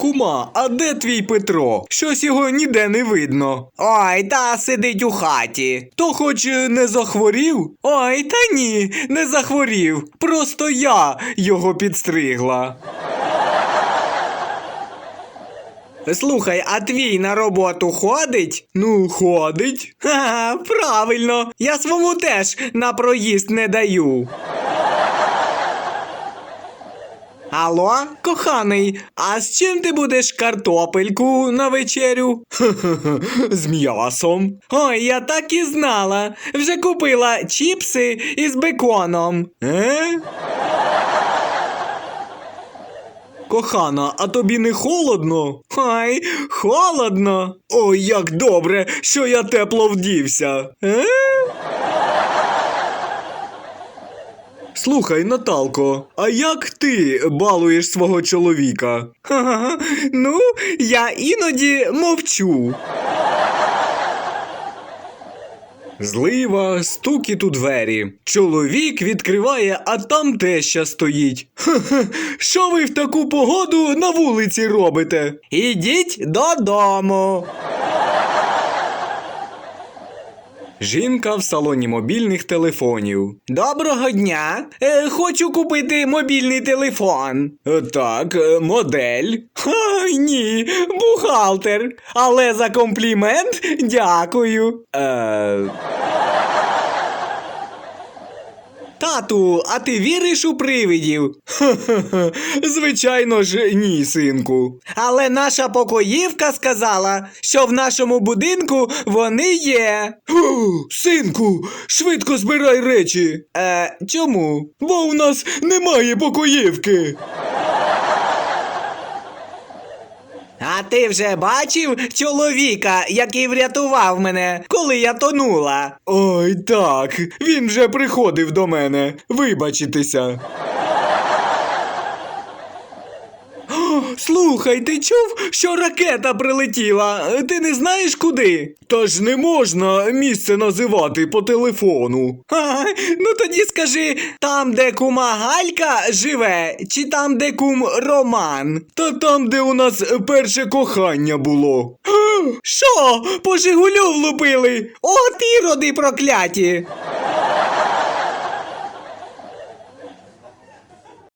Кума, а де твій Петро? Щось його ніде не видно. Ой, та сидить у хаті. То хоч е, не захворів? Ой, та ні, не захворів. Просто я його підстригла. Слухай, а твій на роботу ходить? Ну, ходить. Ха, правильно. Я свому теж на проїзд не даю. Алло, коханий, а з чим ти будеш картопельку на вечерю? З м'ясом. Ой, я так і знала. Вже купила чіпси із беконом. Е? Кохана, а тобі не холодно? Ой, холодно. Ой, як добре, що я тепло вдівся. Е? Слухай, Наталко, а як ти балуєш свого чоловіка? Ха-ха-ха. Ну, я іноді мовчу. Злива, стукіт у двері. Чоловік відкриває, а там теща стоїть. Хе-хе, що ви в таку погоду на вулиці робите? Ідіть додому. Жінка в салоні мобільних телефонів. Доброго дня. Е, хочу купити мобільний телефон. Е, Так, е, модель. Ха, ні, бухгалтер. Але за комплімент дякую. Е, Тату, а ти віриш у привидів? хе-хе-хе, звичайно ж, ні, синку. Але наша покоївка сказала, що в нашому будинку вони є. Ху, синку, швидко збирай речі, Е, чому? бо у нас немає покоївки. А ти вже бачив чоловіка, який врятував мене, коли я тонула? Ой, так, він вже приходив до мене. Вибачитися. Слухай, ти чув, що ракета прилетіла? Ти не знаєш куди? Та ж не можна місце називати по телефону. А, ну тоді скажи, там, де кума Галька живе, чи там, де кум Роман? Та там, де у нас перше кохання було. Що? По Жигулю влупили? От іроди прокляті.